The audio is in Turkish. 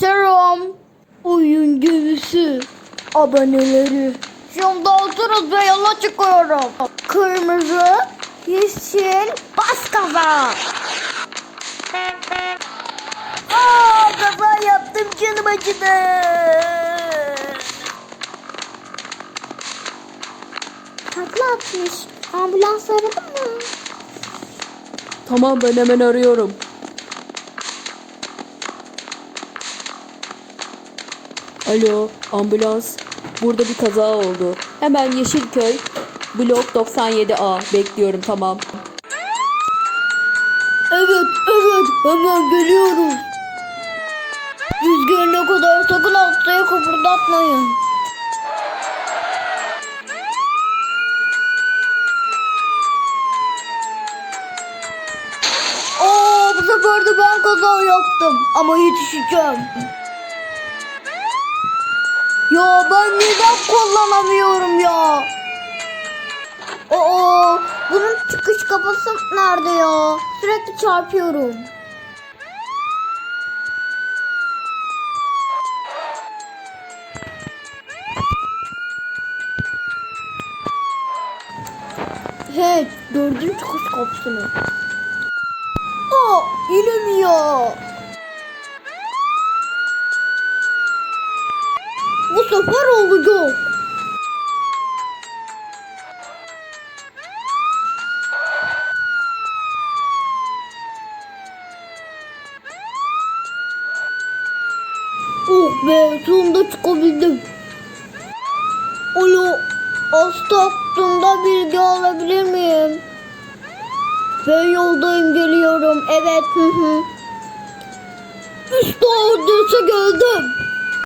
Selam. Oyun gemisi. Aboneleri. Şimdi oturuz ve yola çıkıyorum. Kırmızı, yeşil, bas gaza. Aa, kaza yaptım canım acıdı. Takla atmış. Ambulans aradı mı? Tamam ben hemen arıyorum. Alo ambulans. Burada bir kaza oldu. Hemen Yeşilköy blok 97A bekliyorum tamam. Evet, evet. Hemen geliyoruz. Rüzgar ne kadar sakın hastaya kıpırdatmayın. Aa, bu sefer de ben kaza yaptım. Ama yetişeceğim. Ya ben neden kullanamıyorum ya? Aa, bunun çıkış kapısı nerede ya? Sürekli çarpıyorum. Hey, gördün çıkış kapısını. Aa, inemiyor. Sefer olacak. Oh be sonunda çıkabildim. Alo hasta hakkında bilgi alabilir miyim? Ben yoldayım geliyorum evet hı hı. Oradaysa geldim.